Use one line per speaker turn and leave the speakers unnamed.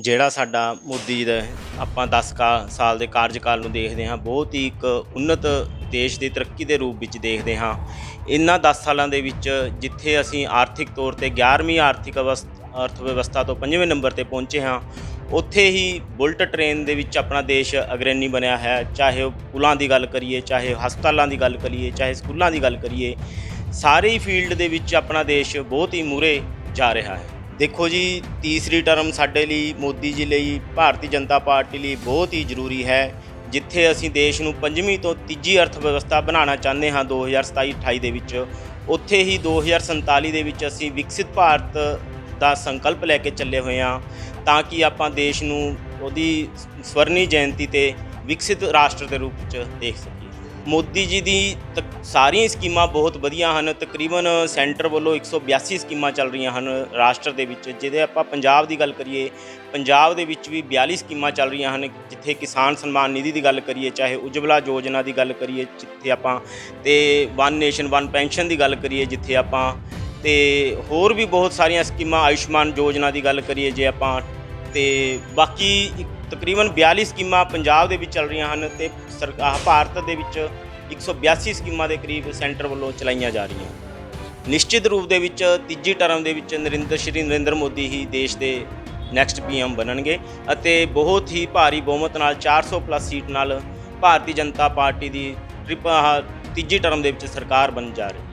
ਜਿਹੜਾ ਸਾਡਾ ਮੋਦੀ ਜੀ ਦਾ ਆਪਾਂ 10 ਕਾ ਸਾਲ ਦੇ ਕਾਰਜਕਾਲ ਨੂੰ ਦੇਖਦੇ ਹਾਂ, ਬਹੁਤ ਹੀ ਇੱਕ ਉન્નਤ ਦੇਸ਼ ਦੀ ਤਰੱਕੀ ਦੇ ਰੂਪ ਵਿੱਚ ਦੇਖਦੇ ਹਾਂ। ਇਹਨਾਂ 10 ਸਾਲਾਂ ਦੇ ਵਿੱਚ ਜਿੱਥੇ ਅਸੀਂ ਆਰਥਿਕ ਤੌਰ ਤੇ 11ਵੀਂ ਆਰਥਿਕ ਅਵਸ- ਅਰਥ ਵਿਵਸਥਾ ਤੋਂ 5ਵੇਂ ਨੰਬਰ ਤੇ ਪਹੁੰਚੇ ਹਾਂ, ਉੱਥੇ ਹੀ ਬੁਲਟ ਟ੍ਰੇਨ ਦੇ ਵਿੱਚ ਆਪਣਾ ਦੇਸ਼ ਅਗਰੇਨੀ ਬਣਿਆ ਹੈ। ਚਾਹੇ ਉਹ ਪੁਲਾਂ ਦੀ ਗੱਲ ਕਰੀਏ, ਚਾਹੇ ਹਸਪਤਾਲਾਂ ਦੀ ਗੱਲ ਕਰੀਏ, ਚਾਹੇ ਸਕੂਲਾਂ ਦੀ ਗੱਲ ਕਰੀਏ, ਸਾਰੇ ਫੀਲਡ ਦੇ ਵਿੱਚ ਆਪਣਾ ਦੇਸ਼ ਬਹੁਤ ਹੀ ਮੂਰੇ ਜਾ ਰਿਹਾ ਹੈ। ਦੇਖੋ ਜੀ, ਤੀਸਰੀ ਟਰਮ ਸਾਡੇ ਲਈ, ਮੋਦੀ ਜੀ ਲਈ, ਭਾਰਤੀ ਜਨਤਾ ਪਾਰਟੀ ਲਈ ਬਹੁਤ ਹੀ ਜ਼ਰੂਰੀ ਹੈ, ਜਿੱਥੇ ਅਸੀਂ ਦੇਸ਼ ਨੂੰ ਪੰਜਵੀਂ ਤੋਂ ਤੀਜੀ ਅਰਥ ਵਿਵਸਥਾ ਬਣਾਉਣਾ ਚਾਹੁੰਦੇ ਹਾਂ 2027-28 ਦੇ ਵਿੱਚ, ਉੱਥੇ ਹੀ 2047 ਦੇ ਵਿੱਚ ਅਸੀਂ ਵਿਕਸਿਤ ਭਾਰਤ ਦਾ ਸੰਕਲਪ ਲੈ ਕੇ ਚੱਲੇ ਹੋਏ ਹਾਂ, ਤਾਂ ਕਿ ਆਪਾਂ ਦੇਸ਼ ਨੂੰ ਉਹਦੀ ਸਵਰਨੀ ਜਯੰਤੀ ਤੇ ਵਿਕਸਿਤ ਰਾਸ਼ਟਰ ਦੇ ਰੂਪ ਵਿੱਚ ਦੇਖ ਸਕੀਏ। ਮੋਦੀ ਜੀ ਦੀ ਤਕ- ਸਾਰੀਆਂ ਸਕੀਮਾਂ ਬਹੁਤ ਵਧੀਆ ਹਨ। ਤਕਰੀਬਨ ਸੈਂਟਰ ਵੱਲੋਂ 182 ਸਕੀਮਾਂ ਚੱਲ ਰਹੀਆਂ ਹਨ ਰਾਸ਼ਟਰ ਦੇ ਵਿੱਚ, ਜਿਹਦੇ ਆਪਾਂ ਪੰਜਾਬ ਦੀ ਗੱਲ ਕਰੀਏ, ਪੰਜਾਬ ਦੇ ਵਿੱਚ ਵੀ 42 ਸਕੀਮਾਂ ਚੱਲ ਰਹੀਆਂ ਹਨ। ਜਿੱਥੇ ਕਿਸਾਨ ਸਨਮਾਨ ਨਿਧੀ ਦੀ ਗੱਲ ਕਰੀਏ, ਚਾਹੇ ਉਜਵਲਾ ਯੋਜਨਾ ਦੀ ਗੱਲ ਕਰੀਏ, ਜਿੱਥੇ ਆਪਾਂ ਤੇ ਵਨ ਨੇਸ਼ਨ ਵਨ ਪੈਨਸ਼ਨ ਦੀ ਗੱਲ ਕਰੀਏ, ਜਿੱਥੇ ਆਪਾਂ ਤੇ ਹੋਰ ਵੀ ਬਹੁਤ ਸਾਰੀਆਂ ਸਕੀਮਾਂ, ਆਯੁਸ਼ਮਾਨ ਯੋਜਨਾ ਦੀ ਗੱਲ ਕਰੀਏ ਜੇ ਆਪਾਂ ਤੇ ਬਾਕੀ ਤਕਰੀਬਨ 42 ਸਕੀਮਾਂ ਪੰਜਾਬ ਦੇ ਵਿੱਚ ਚੱਲ ਰਹੀਆਂ ਹਨ ਤੇ ਸਰਕਾਰ ਭਾਰਤ ਦੇ ਵਿੱਚ 182 ਸਕੀਮਾਂ ਦੇ ਕਰੀਬ ਸੈਂਟਰ ਵੱਲੋਂ ਚਲਾਈਆਂ ਜਾ ਰਹੀਆਂ। ਨਿਸ਼ਚਿਤ ਰੂਪ ਦੇ ਵਿੱਚ ਤੀਜੀ ਟਰਮ ਦੇ ਵਿੱਚ ਨਰਿੰਦਰ ਸ਼੍ਰੀ ਨਰਿੰਦਰ ਮੋਦੀ ਹੀ ਦੇਸ਼ ਦੇ ਨੈਕਸਟ ਪੀਐਮ ਬਣਨਗੇ ਅਤੇ ਬਹੁਤ ਹੀ ਭਾਰੀ ਬਹੁਮਤ ਨਾਲ 400 ਪਲੱਸ ਸੀਟ ਨਾਲ ਭਾਰਤੀ ਜਨਤਾ ਪਾਰਟੀ ਦੀ ਟ੍ਰਿਪ ਤੀਜੀ ਟਰਮ ਦੇ ਵਿੱਚ ਸਰਕਾਰ ਬਣ ਜਾ ਰਹੀ